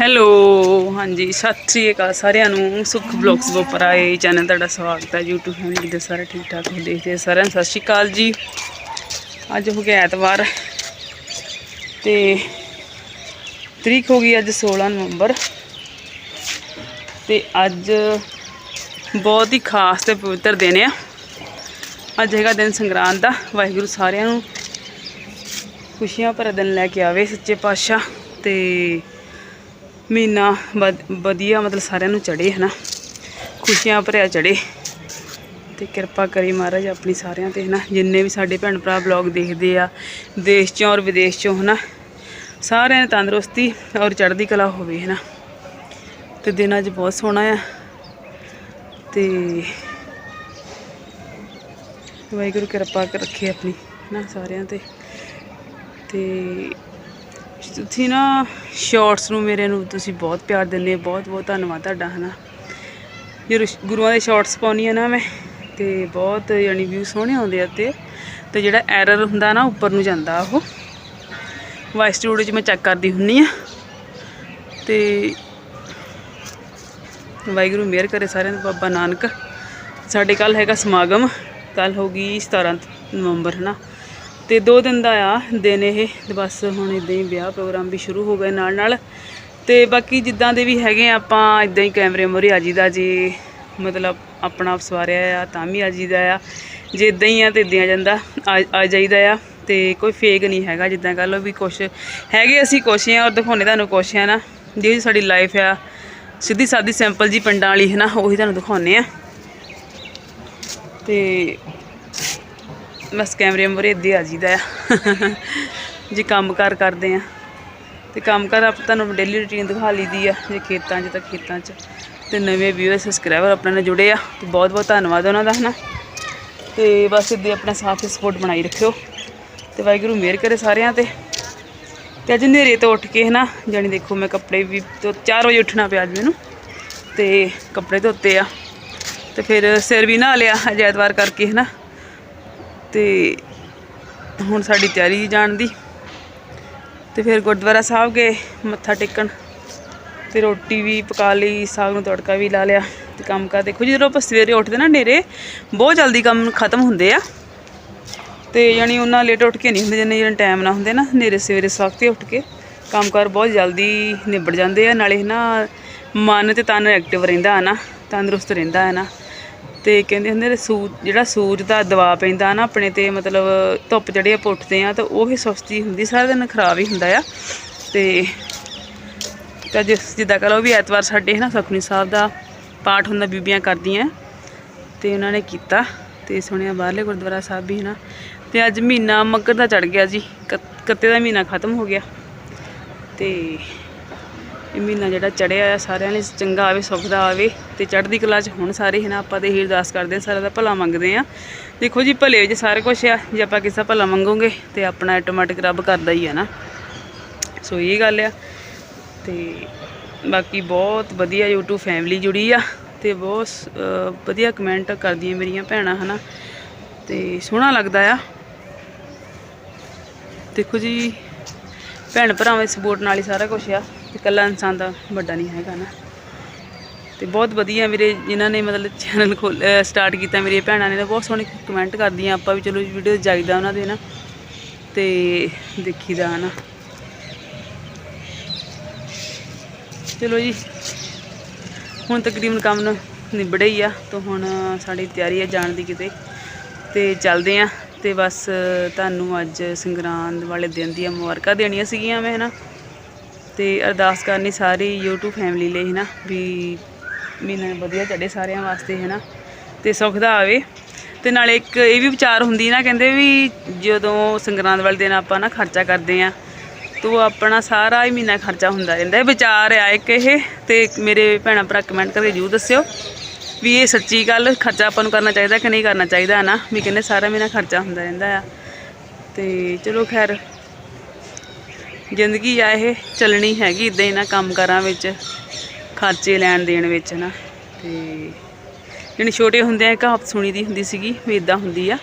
Hello, ਹਾਂਜੀ, ਸਤਿ ਸ੍ਰੀ ਅਕਾਲ ਸਾਰਿਆਂ ਨੂੰ। ਸੁਖ ਬਲੌਗਸ ਉੱਪਰ ਆਏ ਚੈਨਲ ਤੁਹਾਡਾ ਸਵਾਗਤ ਹੈ। YouTube ਫੈਮਿਲੀ ਦੇ ਸਾਰੇ ਠੀਕ ਠਾਕ ਹੋ ਦੇਖਦੇ ਸਾਰਿਆਂ ਨੂੰ ਸਤਿ ਸ੍ਰੀ ਅਕਾਲ ਜੀ। ਅੱਜ ਹੋ ਗਿਆ ਐਤਵਾਰ ਤੇ ਤਰੀਕ ਹੋ ਗਈ ਅੱਜ 16 ਨਵੰਬਰ ਤੇ ਅੱਜ ਬਹੁਤ ਹੀ ਖਾਸ ਤੇ ਪਵਿੱਤਰ ਦਿਨ ਆ। ਅੱਜ ਹੈਗਾ ਦਿਨ ਸੰਗਰਾਂਦ ਦਾ। ਵਾਹਿਗੁਰੂ ਸਾਰਿਆਂ ਨੂੰ ਖੁਸ਼ੀਆਂ ਭਰਾ ਦਿਨ ਲੈ ਕੇ ਆਵੇ ਸੱਚੇ ਪਾਤਸ਼ਾਹ ਤੇ ਮਹੀਨਾ ਵਧ- ਵਧੀਆ ਮਤਲਬ ਸਾਰਿਆਂ ਨੂੰ ਚੜੇ ਹਨਾ? ਖੁਸ਼ੀਆਂ ਭਰਿਆ ਚੜੇ ਤੇ ਕਿਰਪਾ ਕਰੀ ਮਹਾਰਾਜ ਆਪਣੀ ਸਾਰਿਆਂ ਤੇ, ਹਨਾ? ਜਿੰਨੇ ਵੀ ਸਾਡੇ ਭੈਣ ਭਰਾ ਬਲੌਗ ਦੇਖਦੇ ਆ, ਦੇਸ਼ ਚੋਂ ਔਰ ਵਿਦੇਸ਼ ਚੋਂ, ਹਨਾ? ਸਾਰਿਆਂ ਨੂੰ ਤੰਦਰੁਸਤੀ ਔਰ ਚੜ੍ਹਦੀ ਕਲਾ ਹੋਵੇ, ਹਨਾ? ਤੇ ਦਿਨ ਅੱਜ ਬਹੁਤ ਸੋਹਣਾ ਆ। ਤੇ ਵਾਹਿਗੁਰੂ ਕਿਰਪਾ ਕਰ, ਰੱਖੇ ਆਪਣੀ ਨਾ ਸਾਰਿਆਂ ਤੇ। ਤੇ ਤੁਸੀਂ ਨਾ ਸ਼ਾਰਟਸ ਨੂੰ ਮੇਰੇ ਨੂੰ ਤੁਸੀਂ ਬਹੁਤ ਪਿਆਰ ਦਿੰਦੇ ਹੋ, ਬਹੁਤ ਬਹੁਤ ਧੰਨਵਾਦ ਤੁਹਾਡਾ, ਹਨਾ। ਜਦੋਂ ਸ਼- ਗੁਰੂਆਂ ਦੇ ਸ਼ਾਰਟਸ ਪਾਉਣੀ ਆ ਨਾ ਮੈਂ, ਤੇ ਬਹੁਤ ਯਾਨੀ ਵਿਊ ਸੋਹਣੇ ਆਉਂਦੇ ਆ ਤੇ ਤੇ ਜਿਹੜਾ ਐਰਰ ਹੁੰਦਾ ਨਾ, ਉੱਪਰ ਨੂੰ ਜਾਂਦਾ ਉਹ। ਵਾਇਸ ਸਟੂਡੀਓ 'ਚ ਮੈਂ ਚੈੱਕ ਕਰਦੀ ਹੁੰਨੀ ਆ। ਤੇ ਵਾਹਿਗੁਰੂ ਮਿਹਰ ਕਰੇ ਸਾਰਿਆਂ ਨੂੰ ਬਾਬਾ ਨਾਨਕ। ਸਾਡੇ ਕੱਲ ਹੈਗਾ ਸਮਾਗਮ ਕੱਲ ਹੋਗੀ 17 ਨਵੰਬਰ, ਹਨਾ। ਤੇ ਦੋ ਦਿਨ ਦਾ ਆ ਦਿਨ ਇਹ ਤੇ ਬਸ ਹੁਣ ਇਦਾਂ ਹੀ ਵਿਆਹ ਪ੍ਰੋਗਰਾਮ ਵੀ ਸ਼ੁਰੂ ਹੋ ਗਏ ਨਾਲ ਨਾਲ। ਤੇ ਬਾਕੀ ਜਿੱਦਾਂ ਦੇ ਵੀ ਹੈਗੇ ਆ, ਆਪਾਂ ਇਦਾਂ ਹੀ ਕੈਮਰੇ ਮੋਰੀ ਆ ਜੀਦਾ ਜੀ ਮਤਲਬ ਆਪਣਾ ਆਪ ਸਵਾਰਿਆ ਆ ਤਾਂ ਵੀ ਆ ਜੀਦਾ ਆ। ਜੇ ਇਦਾਂ ਹੀ ਆ ਤੇ ਇਦਾਂ ਆ ਜਾਂਦਾ ਆ- ਆ ਜਾਈਦਾ ਆ। ਤੇ ਕੋਈ ਫੇਕ ਨਹੀਂ ਹੈਗਾ ਜਿੱਦਾਂ ਕਹ ਲਓ ਵੀ ਕੁਛ ਹੈਗੇ ਅਸੀਂ ਕੁਛ ਆ ਔਰ ਦਿਖਾਉਣੇ ਤੁਹਾਨੂੰ ਕੁਛ ਆ ਨਾ। ਜਿਹੜੀ ਸਾਡੀ ਲਾਈਫ ਆ ਸਿੱਧੀ ਸਾਦੀ ਸਿੰਪਲ ਜੀ ਪਿੰਡਾਂ ਵਾਲੀ ਹੈ ਨਾ ਉਹੀ ਤੁਹਾਨੂੰ ਦਿਖਾਉਣੇ ਆ। ਤੇ ਬਸ ਕੈਮਰੇ ਮੂਹਰੇ ਇੱਦੇ ਆ ਜੀਦਾ ਆ। ਜੇ ਕੰਮਕਾਰ ਕਰਦੇ ਆ। ਤੇ ਕੰਮਕਾਰ ਆਪ ਤੁਹਾਨੂੰ ਡੇਲੀ ਰੁਟੀਨ ਦਿਖਾ ਲਈਦੀ ਆ, ਜੇ ਖੇਤਾਂ 'ਚ ਤਾਂ ਖੇਤਾਂ 'ਚ। ਤੇ ਨਵੇਂ ਵਿਊਅਰ ਸਬਸਕ੍ਰਾਈਬਰ ਆਪਣੇ ਨਾਲ ਜੁੜੇ ਆ। ਤੇ ਬਹੁਤ ਬਹੁਤ ਧੰਨਵਾਦ ਉਹਨਾਂ ਦਾ, ਹਨਾ। ਤੇ ਬਸ ਇੱਦੇ ਆਪਣਾ ਸਾਥ ਤੇ ਸਪੋਰਟ ਬਣਾਈ ਰੱਖਿਓ। ਤੇ ਵਾਹਿਗੁਰੂ ਮਿਹਰ ਕਰੇ ਸਾਰਿਆਂ ਤੇ। ਤੇ ਅੱਜ ਹਨੇਰੇ ਤੋਂ ਉੱਠ ਕੇ, ਹਨਾ, ਜਾਣੀ ਦੇਖੋ ਮੈਂ ਕੱਪੜੇ ਵੀ ਤੋਂ 4 ਵਜੇ ਉੱਠਣਾ ਪਿਆ ਅੱਜ ਮੈਨੂੰ। ਤੇ ਕੱਪੜੇ ਧੋਤੇ ਆ। ਤੇ ਫਿਰ ਸਿਰ ਵੀ ਨਹਾ ਲਿਆ ਅੱਜ ਐਤਵਾਰ ਕਰਕੇ, ਹਨਾ। ਤੇ ਹੁਣ ਸਾਡੀ ਤਿਆਰੀ ਜਾਣ ਦੀ। ਤੇ ਫਿਰ ਗੁਰਦੁਆਰਾ ਸਾਹਿਬ ਗਏ, ਮੱਥਾ ਟੇਕਣ। ਤੇ ਰੋਟੀ ਵੀ ਪਕਾ ਲਈ, ਸਾਗ ਨੂੰ ਤੜਕਾ ਵੀ ਲਾ ਲਿਆ ਤੇ ਕੰਮ ਕਰ ਦੇਖੋ ਜੀ ਜਦੋਂ ਆਪਾਂ ਸਵੇਰੇ ਉੱਠਦੇ ਨਾ ਹਨੇਰੇ ਬਹੁਤ ਜਲਦੀ ਕੰਮ ਖਤਮ ਹੁੰਦੇ ਆ। ਤੇ ਯਾਨੀ ਉਹਨਾਂ ਲੇਟ ਉੱਠ ਕੇ ਨਹੀਂ ਹੁੰਦੇ, ਜਿੰਨੇ ਜਿਹੜਾ ਟਾਈਮ ਨਾ ਹੁੰਦੇ ਨਾ ਹਨੇਰੇ ਸਵੇਰੇ ਸਵਖਤੇ ਉੱਠ ਕੇ ਕੰਮਕਾਰ ਬਹੁਤ ਜਲਦੀ ਨਿਬੜ ਜਾਂਦੇ ਆ, ਨਾਲੇ ਨਾ ਮਨ ਤੇ ਤਨ ਐਕਟਿਵ ਰਹਿੰਦਾ ਹੈ ਨਾ, ਤੰਦਰੁਸਤ ਰਹਿੰਦਾ ਹੈ ਨਾ। ਤੇ ਕਹਿੰਦੇ ਹੁੰਦੇ ਨੇ ਸੂ ਜਿਹੜਾ ਸੂਰਜ ਦਾ ਦਬਾਅ ਪੈਂਦਾ ਨਾ ਆਪਣੇ ਤੇ ਮਤਲਬ ਧੁੱਪ ਜਿਹੜੇ ਆਪਾਂ ਉੱਠਦੇ ਆ, ਤਾਂ ਉਹ ਹੀ ਸੁਸਤੀ ਹੁੰਦੀ, ਸਾਰਾ ਦਿਨ ਖਰਾਬ ਹੀ ਹੁੰਦਾ ਆ। ਤੇ ਤਾਂ ਜਿਸ, ਜਿੱਦਾਂ ਕਹ ਲਓ ਵੀ ਐਤਵਾਰ ਸਾਡੇ ਹੈ ਨਾ ਸੁਖਨੀ ਸਾਹਿਬ ਦਾ ਪਾਠ ਹੁੰਦਾ, ਬੀਬੀਆਂ ਕਰਦੀਆਂ, ਤੇ ਉਹਨਾਂ ਨੇ ਕੀਤਾ, ਤੇ ਸੁਣਿਆ ਬਾਹਰਲੇ ਗੁਰਦੁਆਰਾ ਸਾਹਿਬ ਵੀ ਹੈ ਨਾ ਤੇ ਅੱਜ ਮਹੀਨਾ ਮੱਕਰ ਦਾ ਚੜ ਗਿਆ ਜੀ ਕੱਤੇ ਦਾ ਮਹੀਨਾ ਖਤਮ ਹੋ ਗਿਆ। ਤੇ ਇਹ ਮਹੀਨਾ ਜਿਹੜਾ ਚੜਿਆ ਆ ਸਾਰਿਆਂ ਲਈ ਚੰਗਾ ਆਵੇ ਸੁੱਖ ਦਾ ਆਵੇ ਤੇ ਚੜ੍ਹਦੀ ਕਲਾ 'ਚ ਹੁਣ ਸਾਰੇ ਹਨਾ ਆਪਾਂ ਤੇ ਇਹੀ ਅਰਦਾਸ ਕਰਦੇ ਹਾਂ ਸਾਰਿਆਂ ਦਾ ਭਲਾ ਮੰਗਦੇ ਆ ਦੇਖੋ ਜੀ ਭਲੇ ਵਿੱਚ ਸਾਰੇ ਕੁਝ ਆ ਜੇ ਆਪਾਂ ਕਿਸੇ ਦਾ ਭਲਾ ਮੰਗੋਗੇ ਤੇ ਆਪਣਾ ਆਟੋਮੈਟਿਕ ਰੱਬ ਕਰਦਾ ਹੀ ਆ ਨਾ। ਸੋ ਇਹ ਗੱਲ ਆ ਤੇ ਬਾਕੀ ਬਹੁਤ ਵਧੀਆ YouTube ਫੈਮਿਲੀ ਜੁੜੀ ਆ ਤੇ ਬਹੁਤ ਅਹ, ਵਧੀਆ ਕਮੈਂਟ ਕਰਦੀਆਂ ਮੇਰੀਆਂ ਭੈਣਾਂ ਹਨਾ। ਤੇ ਸੋਹਣਾ ਲੱਗਦਾ ਆ। ਦੇਖੋ ਜੀ ਭੈਣ ਭਰਾਵਾਂ ਦੀ ਸਪੋਰਟ ਨਾਲ ਹੀ ਸਾਰਾ ਕੁਝ ਆ। ਇਕੱਲਾ ਇਨਸਾਨ ਦਾ ਵੱਡਾ ਨਹੀਂ ਹੈਗਾ ਨਾ। ਤੇ ਬਹੁਤ ਵਧੀਆ ਮੇਰੇ ਜਿਨ੍ਹਾਂ ਨੇ ਮਤਲਬ ਚੈਨਲ ਖੋਲ ਸਟਾਰਟ ਕੀਤਾ ਮੇਰੀਆਂ ਭੈਣਾਂ ਨੇ ਤਾਂ ਬਹੁਤ ਸੋਹਣੇ ਕਮੈਂਟ ਕਰਦੀਆਂ। ਆਪਾਂ ਵੀ ਚਲੋ ਵੀਡੀਓ ਜਾਈਦਾ ਉਹਨਾਂ ਦੇ ਨਾ। ਤੇ ਦੇਖੀਦਾ ਹਨਾ। ਚਲੋ ਜੀ, ਹੁਣ ਤਕਰੀਬਨ ਕੰਮ ਨ- ਨਿਬੜੇ ਹੀ ਆ, ਤਾਂ ਹੁਣ ਸਾਡੀ ਤਿਆਰੀ ਹੈ ਜਾਣ ਦੀ ਕਿਤੇ। ਤੇ ਚੱਲਦੇ ਆ, ਤੇ ਬਸ ਤੁਹਾਨੂੰ ਅੱਜ ਸੰਗਰਾਂਦ ਵਾਲੇ ਦਿਨ ਦੀਆਂ ਮੁਬਾਰਕਾਂ ਦੇਣੀਆਂ ਸੀਗੀਆਂ ਮੈਂ ਹਨਾ। ਤੇ ਅਰਦਾਸ ਕਰਨੀ ਸਾਰੀ YouTube ਫੈਮਿਲੀ ਲਈ, ਹਨਾ, ਵੀ ਮਹੀਨਾ ਵਧੀਆ ਚੜੇ ਸਾਰਿਆਂ ਵਾਸਤੇ, ਹਨਾ, ਤੇ ਸੁੱਖ ਦਾ ਆਵੇ। ਤੇ ਨਾਲੇ ਇੱਕ ਇਹ ਵੀ ਵਿਚਾਰ ਹੁੰਦੀ ਨਾ, ਕਹਿੰਦੇ ਵੀ ਜਦੋਂ ਸੰਗਰਾਂਦ ਵਾਲੇ ਦਿਨ ਆਪਾਂ ਨਾ ਖਰਚਾ ਕਰਦੇ ਆ ਤੋ ਆਪਣਾ ਸਾਰਾ ਹੀ ਮਹੀਨਾ ਖਰਚਾ ਹੁੰਦਾ ਰਹਿੰਦਾ। ਇਹ ਵਿਚਾਰ ਆ ਇੱਕ ਇਹ, ਤੇ ਮੇਰੇ ਭੈਣਾਂ ਭਰਾ ਕਮੈਂਟ ਕਰਕੇ ਜਰੂਰ ਦੱਸਿਓ ਵੀ ਇਹ ਸੱਚੀ ਗੱਲ, ਖਰਚਾ ਆਪਾਂ ਨੂੰ ਕਰਨਾ ਚਾਹੀਦਾ ਕਿ ਨਹੀਂ ਕਰਨਾ ਚਾਹੀਦਾ ਨਾ ਵੀ ਕਹਿੰਦੇ ਸਾਰਾ ਮਹੀਨਾ ਖਰਚਾ ਹੁੰਦਾ ਰਹਿੰਦਾ ਆ। ਤੇ ਚਲੋ ਖੈਰ ਜ਼ਿੰਦਗੀ ਆ ਇਹ, ਚੱਲਣੀ ਹੈਗੀ ਇਦਾਂ ਹੀ ਨਾ ਕੰਮ ਕਰਾਂ ਵਿੱਚ, ਖਰਚੇ ਲੈਣ ਦੇਣ ਵਿੱਚ ਨਾ। ਤੇ ਜਿਹੜੀ ਛੋਟੇ ਹੁੰਦੇ ਆ ਕਹਾਵਤ ਸੁਣੀ ਦੀ ਹੁੰਦੀ ਸੀਗੀ ਵੀ ਇਦਾਂ ਹੁੰਦੀ ਆ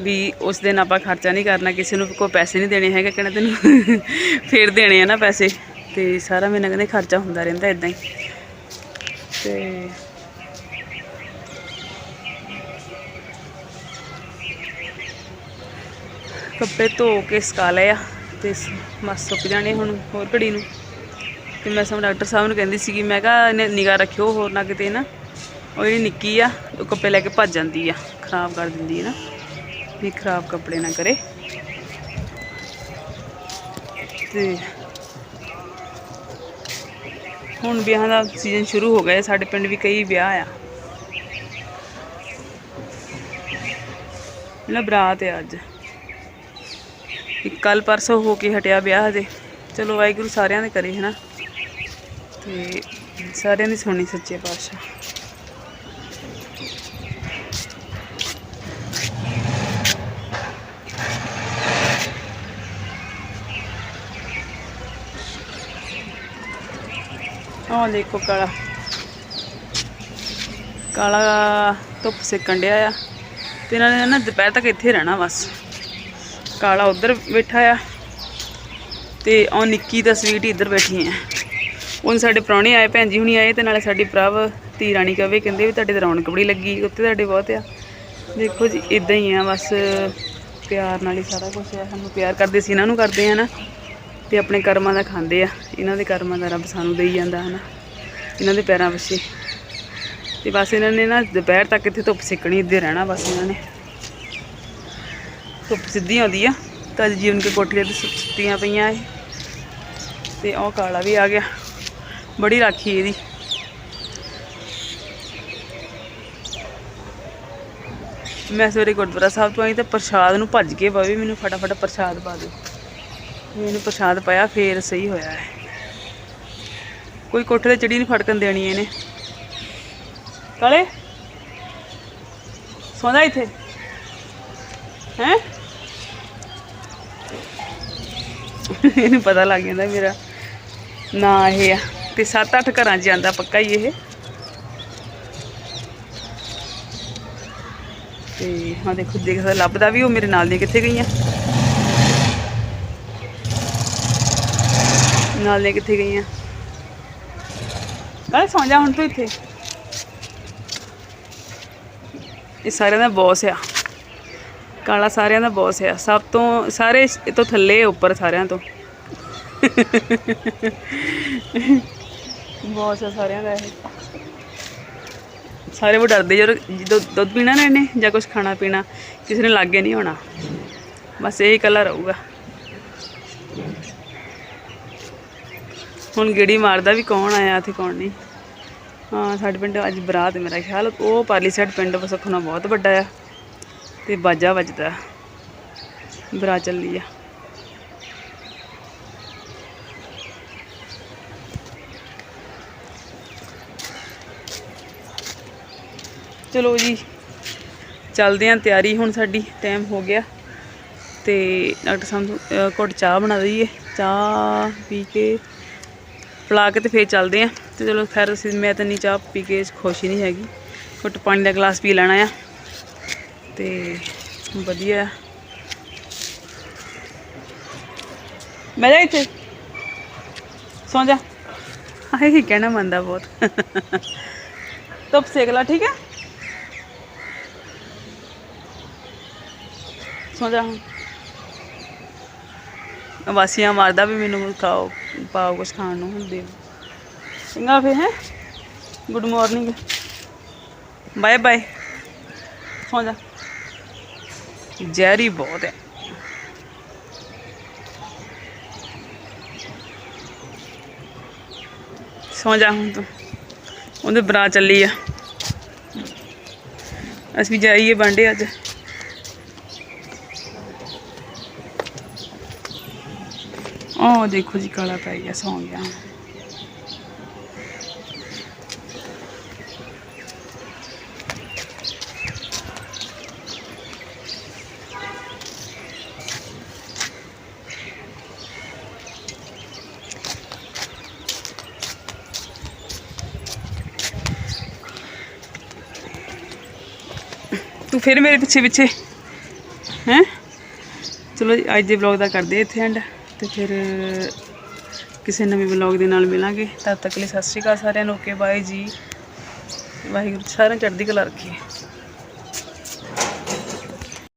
ਵੀ ਉਸ ਦਿਨ ਆਪਾਂ ਖਰਚਾ ਨਹੀਂ ਕਰਨਾ, ਕਿਸੇ ਨੂੰ ਕੋਈ ਪੈਸੇ ਨਹੀਂ ਦੇਣੇ ਹੈਗੇ ਕਹਿੰਦਾ ਤੈਨੂੰ ਫੇਰ ਦੇਣੇ ਆ ਨਾ ਪੈਸੇ, ਤੇ ਸਾਰਾ ਮੇਰੇ ਕਹਿੰਦੇ ਖਰਚਾ ਹੁੰਦਾ ਰਹਿੰਦਾ ਇਦਾਂ ਹੀ। ਤੇ ਕੱਪੜੇ ਧੋ ਕੇ ਸੁਕਾ ਲਏ ਆ। ਤੇ ਮਸ ਸੁੱਕ ਜਾਣੇ ਹੁਣ ਹੋਰ ਘੜੀ ਨੂੰ। ਤੇ ਮੈਂ ਸਮ ਡਾਕਟਰ ਸਾਹਿਬ ਨੂੰ ਕਹਿੰਦੀ ਸੀਗੀ, ਮੈਂ ਕਿਹਾ ਇਹਨੇ ਨਿਗਾਹ ਰੱਖਿਓ ਹੋਰ ਨਾ ਕਿਤੇ ਨਾ। ਉਹ ਜਿਹੜੀ ਨਿੱਕੀ ਆ, ਉਹ ਕੱਪੜੇ ਲੈ ਕੇ ਭੱਜ ਜਾਂਦੀ ਆ, ਖਰਾਬ ਕਰ ਦਿੰਦੀ ਹੈ ਨਾ। ਵੀ ਖਰਾਬ ਕੱਪੜੇ ਨਾ ਕਰੇ। ਤੇ ਹੁਣ ਵਿਆਹਾਂ ਦਾ ਸੀਜ਼ਨ ਸ਼ੁਰੂ ਹੋ ਗਿਆ, ਸਾਡੇ ਪਿੰਡ ਵੀ ਕਈ ਵਿਆਹ ਆ। ਨਾ ਬਰਾਤ ਹੈ ਅੱਜ। ਕੱਲ ਪਰਸੋਂ ਹੋ ਕੇ ਹਟਿਆ ਵਿਆਹ ਹਜੇ। ਚਲੋ ਵਾਹਿਗੁਰੂ ਸਾਰਿਆਂ ਦੇ ਕਰੇ, ਹਨਾ? ਤੇ ਸਾਰਿਆਂ ਦੀ ਸੁਣੀ ਸੱਚੇ ਪਾਤਸ਼ਾਹ। ਆਹ ਦੇਖੋ ਕਾਲਾ। ਕਾਲਾ ਧੁੱਪ ਸੇਕਣ ਡਿਆ ਆ। ਤੇ ਇਹਨਾਂ ਨੇ ਨਾ ਦੁਪਹਿਰ ਤੱਕ ਇੱਥੇ ਰਹਿਣਾ ਬਸ। ਕਾਲਾ ਉਧਰ ਬੈਠਾ ਆ ਤੇ ਉਹ ਨਿੱਕੀ ਤੇ ਸਵੀਟ ਇੱਧਰ ਬੈਠੀ ਆ। ਹੁਣ ਸਾਡੇ ਪ੍ਰਾਹੁਣੇ ਆਏ, ਭੈਣ ਜੀ ਹੁਣੀ ਆਏ ਤੇ ਨਾਲੇ ਸਾਡੀ ਪ੍ਰਭ ਧੀ ਰਾਣੀ ਕਵੇ, ਕਹਿੰਦੇ ਵੀ ਤੁਹਾਡੇ ਤੇ ਰੌਣਕ ਬੜੀ ਲੱਗੀ ਉੱਤੇ ਤੁਹਾਡੇ ਬਹੁਤ ਆ। ਦੇਖੋ ਜੀ ਇਦਾਂ ਹੀ ਆ, ਬਸ ਪਿਆਰ ਨਾਲ ਹੀ ਸਾਰਾ ਕੁਝ ਆ। ਸਾਨੂੰ ਪਿਆਰ ਕਰਦੇ ਸੀ, ਇਹਨਾਂ ਨੂੰ ਕਰਦੇ ਆ ਨਾ, ਤੇ ਆਪਣੇ ਕਰਮਾਂ ਦਾ ਖਾਂਦੇ ਆ। ਇਹਨਾਂ ਦੇ ਕਰਮਾਂ ਦਾ ਰੱਬ ਸਾਨੂੰ ਦੇਈ ਜਾਂਦਾ, ਹਨਾ। ਇਹਨਾਂ ਦੇ ਪੈਰਾਂ ਪਿੱਛੇ। ਤੇ ਬਸ ਇਹਨਾਂ ਨੇ ਨਾ ਦੁਪਹਿਰ ਤੱਕ ਇੱਥੇ ਧੁੱਪ ਸਿੱਕਣੀ ਇੱਦੇ ਰਹਿਣਾ ਬਸ ਇਹਨਾਂ ਨੇ। ਧੁੱਪ ਸਿੱਧੀ ਆਉਂਦੀ ਆ, ਤਾਂ ਅੱਜ ਜੀਵਨ ਕੇ ਕੋਠੀਆਂ ਤੇ ਸੁੱਤੀਆਂ ਪਈਆਂ ਇਹ। ਤੇ ਉਹ ਕਾਲਾ ਵੀ ਆ ਗਿਆ, ਬੜੀ ਰਾਖੀ ਇਹਦੀ। ਮੈਂ ਸਵੇਰੇ ਗੁਰਦੁਆਰਾ ਸਾਹਿਬ ਤੋਂ ਆਈ ਤਾਂ ਪ੍ਰਸ਼ਾਦ ਨੂੰ ਭੱਜ ਕੇ ਬਵੇ ਮੈਨੂੰ ਫਟਾਫਟ ਪ੍ਰਸ਼ਾਦ ਪਾ ਦਿਓ। ਮੈਨੂੰ ਪ੍ਰਸ਼ਾਦ ਪਾਇਆ, ਫੇਰ ਸਹੀ ਹੋਇਆ ਹੈ ਕੋਈ ਕੋਠੇ ਤੇ ਚੜੀ ਨਹੀਂ ਫੜਕਣ ਦੇਣੀ ਇਹਨੇ। ਕਾਲੇ ਸੌਂਦਾ ਇੱਥੇ। ਹੈ? ਇਹਨੂੰ ਪਤਾ ਲੱਗ ਜਾਂਦਾ ਮੇਰਾ ਨਾ ਇਹ ਆ। ਤੇ 7-8 ਘਰਾਂ 'ਚ ਜਾਂਦਾ ਪੱਕਾ ਹੀ ਇਹ। ਤੇ ਹਾਂ ਦੇਖੋ ਦੇਖਦਾ ਲੱਭਦਾ ਵੀ ਉਹ ਮੇਰੇ ਨਾਲ ਦੀਆਂ ਕਿੱਥੇ ਗਈਆਂ। ਨਾਲ ਦੀਆਂ ਕਿੱਥੇ ਗਈਆਂ। ਕਾਲੇ ਸੌਂ ਜਾ ਹੁਣ ਤੂੰ ਇੱਥੇ। ਇਹ ਸਾਰਿਆਂ ਦਾ ਬੌਸ ਆ। ਕਾਲਾ ਸਾਰਿਆਂ ਦਾ ਬੌਸ ਆ। ਸਭ ਤੋਂ ਸਾਰੇ ਇਹ ਤੋਂ ਥੱਲੇ ਉੱਪਰ ਸਾਰਿਆਂ ਤੋਂ। ਬੌਸ ਆ ਸਾਰਿਆਂ ਦਾ ਇਹ। ਸਾਰੇ ਉਹ ਡਰਦੇ ਜਦੋਂ ਜਦੋਂ ਦੁੱਧ ਪੀਣਾ ਨਾ ਇਹਨੇ ਜਾਂ ਕੁਝ ਖਾਣਾ ਪੀਣਾ, ਕਿਸੇ ਨੇ ਲਾਗੇ ਨਹੀਂ ਹੋਣਾ ਬਸ ਇਹ ਇਕੱਲਾ ਰਹੂਗਾ। ਹੁਣ ਗੇੜੀ ਮਾਰਦਾ ਵੀ ਕੌਣ ਆਇਆ ਤੇ ਕੌਣ ਨਹੀਂ। ਹਾਂ, ਸਾਡੇ ਪਿੰਡ ਅੱਜ ਬਰਾਤ ਮੇਰਾ ਖਿਆਲ। ਉਹ ਪਾਰਲੀ ਸਾਈਡ ਪਿੰਡ ਵਸਖਣਾ ਬਹੁਤ ਵੱਡਾ ਆ। ਤੇ ਬਾਜਾ ਵੱਜਦਾ। ਬਰਾਤ ਚੱਲੀ ਆ। ਚਲੋ ਜੀ ਚੱਲਦੇ ਆਂ ਤਿਆਰੀ। ਹੁਣ ਸਾਡੀ ਟਾਈਮ ਹੋ ਗਿਆ ਤੇ ਡਾਕਟਰ ਸਾਹਿਬ ਨੂੰ ਅਹ, ਚਾਹ ਬਣਾ ਦਈਏ। ਚਾਹ ਪੀ ਕੇ ਪਿਲਾ ਕੇ ਤੇ ਫੇਰ ਚੱਲਦੇ ਆਂ। ਤੇ ਚਲੋ ਖੈਰ ਅਸੀਂ ਮੈਂ ਤਾਂ ਨਹੀਂ ਚਾਹ ਪੀ ਕੇ ਖੁਸ਼ ਹੀ ਨਹੀਂ ਹੈਗੀ। ਘੁੱਟ ਪਾਣੀ ਦਾ ਗਲਾਸ ਪੀ ਲੈਣਾ ਆ। ਤੇ ਵਧੀਆ। ਮੈਂ ਜਾ ਇੱਥੇ। ਸੌਂ ਜਾ। ਆਹੇ ਹੀ ਕਹਿਣਾ ਮੰਨਦਾ ਬਹੁਤ। ਧੁੱਪ ਸੇਕ ਲਾ, ਠੀਕ ਹੈ? ਸੌਂ ਜਾ ਹੁਣ। ਵਾਸੀਆਂ ਮਾਰਦਾ ਵੀ ਮੈਨੂੰ ਖਾਓ, ਪਾਓ ਕੁਛ ਖਾਣ ਨੂੰ, ਹੁੰਦੇ ਚੰਗਾ ਫੇ ਹੈ? ਗੁੱਡ ਮਾਰਨਿੰਗ ਬਾਏ ਬਾਏ ਸੌਂ ਜਾ। ਜ਼ਹਿਰੀ ਬਹੁਤ ਹੈ। ਸੌਂ ਜਾ ਹੁਣ ਤੂੰ। ਉਹਦੇ ਬਰਾ ਚੱਲੀ ਆ। ਅਸੀਂ ਵੀ ਜਾਈਏ ਬਾਂਡੇ ਅੱਜ। ਉਹ ਦੇਖੋ ਜੀ, ਕਾਲਾ ਪੈ ਗਿਆ, ਸੌਂ ਗਿਆ। ਤੂੰ ਫਿਰ ਮੇਰੇ ਪਿੱਛੇ ਪਿੱਛੇ। ਹੈਂ? ਚਲੋ ਜੀ, ਅੱਜ ਦੇ ਵਲੌਗ ਦਾ ਕਰਦੇ ਇੱਥੇ ਐਂਡ ਤੇ ਫਿਰ ਕਿਸੇ ਨਵੇਂ ਵਲੌਗ ਦੇ ਨਾਲ ਮਿਲਾਂਗੇ। ਤਦ ਤੱਕ ਲਈ ਸਤਿ ਸ਼੍ਰੀ ਅਕਾਲ ਸਾਰਿਆਂ ਨੂੰ, ਓਕੇ ਬਾਏ ਜੀ। ਵਾਹਿਗੁਰੂ, ਸਾਰਿਆਂ ਨੂੰ ਚੜ੍ਹਦੀ ਕਲਾ ਰੱਖੇ।